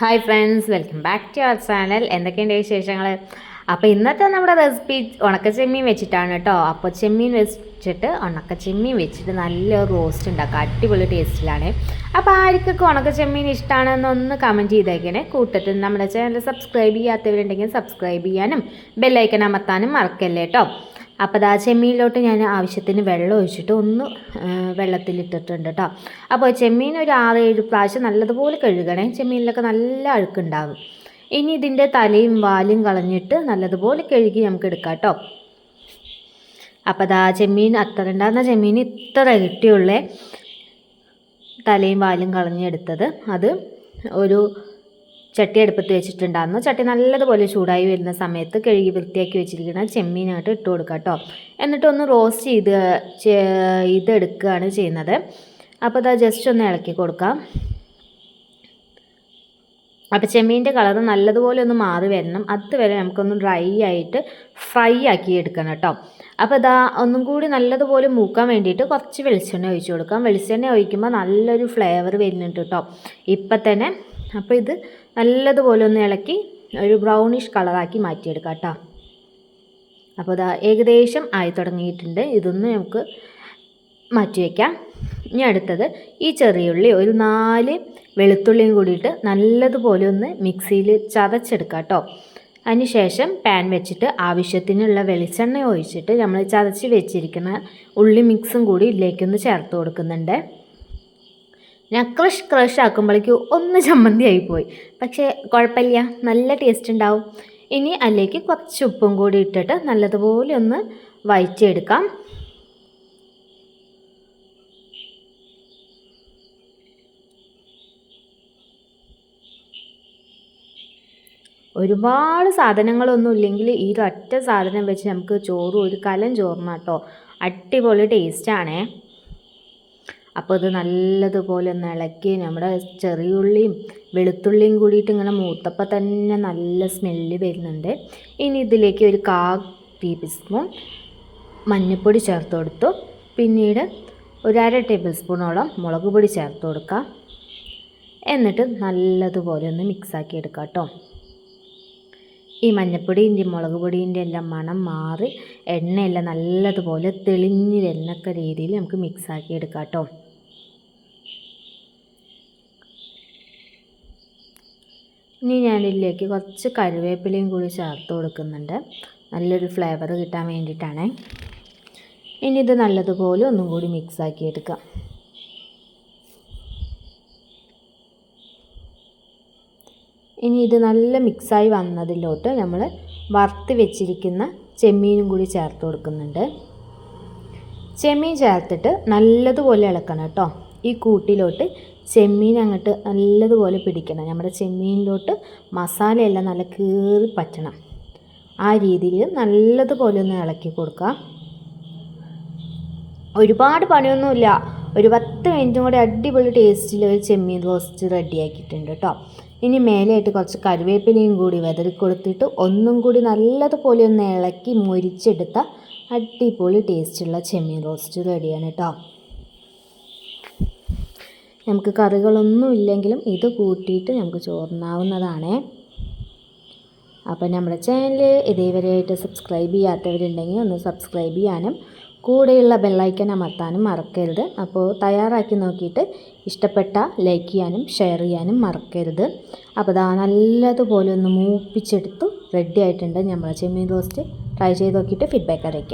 Hi friends welcome back to our channel എന്തൊക്കെയുണ്ട് വിശേഷങ്ങൾ അപ്പോൾ ഇന്നത്തെ നമ്മുടെ റെസിപ്പി ഉണക്കച്ചെമ്മീൻ വെച്ചിട്ടാണ് കേട്ടോ അപ്പോൾ ചെമ്മീൻ വെച്ചിട്ട് ഉണക്കച്ചെമ്മീൻ വെച്ചിട്ട് നല്ല റോസ്റ്റ് ഉണ്ടാക്കുക അടിപൊളി ടേസ്റ്റിലാണ് അപ്പോൾ ആർക്കൊക്കെ ഉണക്കച്ചെമ്മീൻ ഇഷ്ടമാണെന്നൊന്ന് കമന്റ് ചെയ്തേക്കണേ. കൂട്ടത്തിൽ നമ്മുടെ ചാനൽ സബ്സ്ക്രൈബ് ചെയ്യാത്തവരുണ്ടെങ്കിൽ സബ്സ്ക്രൈബ് ചെയ്യാനും ബെല്ലൈക്കൺ അമർത്താനും മറക്കല്ലേ കേട്ടോ അപ്പോൾ ആ ചെമ്മീനിലോട്ട് ഞാൻ ആവശ്യത്തിന് വെള്ളം ഒഴിച്ചിട്ട് ഒന്ന് വെള്ളത്തിലിട്ടിട്ടുണ്ട് കേട്ടോ അപ്പോൾ ചെമ്മീൻ ഒരു ആറ് ഏഴ് പ്രാവശ്യം നല്ലതുപോലെ കഴുകണേ. ചെമ്മീനിലൊക്കെ നല്ല അഴുക്കുണ്ടാകും ഇനി ഇതിന്റെ തലയും വാലും കളഞ്ഞിട്ട് നല്ലതുപോലെ കഴുകി നമുക്ക് എടുക്കാം കേട്ടോ അപ്പോൾ അതാ ചെമ്മീൻ അത്ര ഉണ്ടാകുന്ന ചെമ്മീൻ ഇത്ര കിട്ടിയുള്ളേ. തലയും വാലും കളഞ്ഞെടുത്തത്. അത് ഒരു ചട്ടി അടുപ്പത്ത് വെച്ചിട്ടുണ്ടായിരുന്നു. ചട്ടി നല്ലതുപോലെ ചൂടായി വരുന്ന സമയത്ത് കഴുകി വൃത്തിയാക്കി വെച്ചിരിക്കുന്ന ചെമ്മീനായിട്ട് ഇട്ട് കൊടുക്കുക കേട്ടോ. എന്നിട്ടൊന്ന് റോസ്റ്റ് ചെയ്ത് ഇതെടുക്കുകയാണ് ചെയ്യുന്നത്. അപ്പോൾ അത് ജസ്റ്റ് ഒന്ന് ഇളക്കി കൊടുക്കാം. അപ്പോൾ ചെമ്മീന്റെ കളർ നല്ലതുപോലെ ഒന്ന് മാറി വരണം. അതുവരെ നമുക്കൊന്ന് ഡ്രൈ ആയിട്ട് ഫ്രൈ ആക്കി എടുക്കണം കേട്ടോ. അപ്പോൾ ഇതാ ഒന്നും കൂടി നല്ലതുപോലെ മൂക്കാൻ വേണ്ടിയിട്ട് കുറച്ച് വെളിച്ചെണ്ണ ഒഴിച്ച് കൊടുക്കാം. വെളിച്ചെണ്ണ ഒഴിക്കുമ്പോൾ നല്ലൊരു ഫ്ലേവർ വരുന്നുണ്ട് കേട്ടോ. ഇപ്പം തന്നെ അപ്പോൾ ഇത് നല്ലതുപോലെ ഒന്ന് ഇളക്കി ഒരു ബ്രൗണിഷ് കളറാക്കി മാറ്റിയെടുക്കാം കേട്ടോ. അപ്പോൾ ഇതാ ഏകദേശം ആയി തുടങ്ങിയിട്ടുണ്ട്. ഇതൊന്ന് നമുക്ക് മാറ്റി വയ്ക്കാം ഇനി അടുത്തത് ഈ ചെറിയുള്ളി ഒരു നാല് വെളുത്തുള്ളിയും കൂടിയിട്ട് നല്ലതുപോലെ ഒന്ന് മിക്സിയിൽ ചതച്ചെടുക്കാം കേട്ടോ. അതിനുശേഷം പാൻ വെച്ചിട്ട് ആവശ്യത്തിനുള്ള വെളിച്ചെണ്ണ ഒഴിച്ചിട്ട് നമ്മൾ ചതച്ച് വെച്ചിരിക്കുന്ന ഉള്ളി മിക്സും കൂടി ഇതിലേക്കൊന്ന് ചേർത്ത് കൊടുക്കുന്നുണ്ട്. ഞാൻ ക്രഷ് ക്രഷ് ആക്കുമ്പോഴേക്കും ഒന്ന് ചമ്മന്തി ആയിപ്പോയി പക്ഷേ കുഴപ്പമില്ല. നല്ല ടേസ്റ്റ് ഉണ്ടാവും. ഇനി അതിലേക്ക് കുറച്ച് ഉപ്പും കൂടി ഇട്ടിട്ട് നല്ലതുപോലെ ഒന്ന് വയറ്റിയെടുക്കാം ഒരുപാട് സാധനങ്ങളൊന്നും ഇല്ലെങ്കിൽ ഈ ഒറ്റ സാധനം വെച്ച് നമുക്ക് ചോറ് ഒരു കലം ചോറിനാട്ടോ അടിപൊളി ടേസ്റ്റാണേ അപ്പോൾ ഇത് നല്ലതുപോലെ ഒന്ന് ഇളക്കി നമ്മുടെ ചെറിയുള്ളിയും വെളുത്തുള്ളിയും കൂടിയിട്ട് ഇങ്ങനെ മൂത്തപ്പോൾ തന്നെ നല്ല സ്മെല്ല് വരുന്നുണ്ട്. ഇനി ഇതിലേക്ക് ഒരു കാ ടീസ്പൂൺ മഞ്ഞൾപ്പൊടി ചേർത്ത് കൊടുത്തു. പിന്നീട് ഒരു അര ടേബിൾ സ്പൂണോളം മുളക് പൊടി ചേർത്ത് കൊടുക്കുക എന്നിട്ട് നല്ലതുപോലെ ഒന്ന് മിക്സാക്കി എടുക്കാം കേട്ടോ ഈ മഞ്ഞൾപ്പൊടിന്റെ മുളക് പൊടിന്റെ എല്ലാം മണം മാറി എണ്ണയെല്ലാം നല്ലതുപോലെ തെളിഞ്ഞ് വരുന്നൊക്കെ രീതിയിൽ നമുക്ക് മിക്സാക്കി എടുക്കാം കേട്ടോ ഇനി ഞാനിതിലേക്ക് കുറച്ച് കറിവേപ്പിലയും കൂടി ചേർത്ത് കൊടുക്കുന്നുണ്ട്. നല്ലൊരു ഫ്ലേവർ കിട്ടാൻ വേണ്ടിയിട്ടാണ്. ഇനി ഇത് നല്ലതുപോലെ ഒന്നും കൂടി മിക്സാക്കി എടുക്കാം. ഇനി ഇത് നല്ല മിക്സായി വന്നതിലോട്ട് നമ്മൾ വറുത്ത് വെച്ചിരിക്കുന്ന ചെമ്മീനും കൂടി ചേർത്ത് കൊടുക്കുന്നുണ്ട്. ചെമ്മീൻ ചേർത്തിട്ട് നല്ലതുപോലെ ഇളക്കണം കേട്ടോ. ഈ കൂട്ടിലോട്ട് ചെമ്മീൻ അങ്ങോട്ട് നല്ലതുപോലെ പിടിക്കണം. നമ്മുടെ ചെമ്മീനിലോട്ട് മസാലയെല്ലാം നല്ല കീറി പറ്റണം. ആ രീതിയിൽ നല്ലതുപോലെ ഒന്ന് ഇളക്കി കൊടുക്കുക. ഒരുപാട് പണിയൊന്നുമില്ല. ഒരു പത്ത് മിനിറ്റും കൂടി അടിപൊളി ടേസ്റ്റിൽ ഒരു ചെമ്മീൻ റോസ്റ്റ് റെഡിയാക്കിയിട്ടുണ്ട് കേട്ടോ ഇനി മേലെയായിട്ട് കുറച്ച് കറിവേപ്പിലയും കൂടി വിതറി കൊടുത്തിട്ട് ഒന്നും കൂടി നല്ലതുപോലെ ഒന്ന് ഇളക്കി മുരിച്ചെടുത്ത അടിപൊളി ടേസ്റ്റുള്ള ചെമ്മീൻ റോസ്റ്റ് റെഡിയാണ് കേട്ടോ നമുക്ക് കറികളൊന്നും ഇല്ലെങ്കിലും ഇത് കൂട്ടിയിട്ട് നമുക്ക് ചോറിനാവുന്നതാണ് അപ്പം നമ്മുടെ ചാനൽ ഇതേവരെയായിട്ട് സബ്സ്ക്രൈബ് ചെയ്യാത്തവരുണ്ടെങ്കിൽ ഒന്ന് സബ്സ്ക്രൈബ് ചെയ്യാനും കൂടെയുള്ള ബെല്ലൈക്കൻ അമർത്താനും മറക്കരുത്. അപ്പോൾ തയ്യാറാക്കി നോക്കിയിട്ട് ഇഷ്ടപ്പെട്ട ലൈക്ക് ചെയ്യാനും ഷെയർ ചെയ്യാനും മറക്കരുത്. അപ്പോൾ ഇതാ നല്ലതുപോലെ ഒന്ന് മൂപ്പിച്ചെടുത്തു. റെഡി ആയിട്ടുണ്ട്. നമ്മുടെ ചെമ്മീൻ റോസ്റ്റ് ട്രൈ ചെയ്ത് നോക്കിയിട്ട് ഫീഡ്ബാക്ക് അറിയിക്കാം.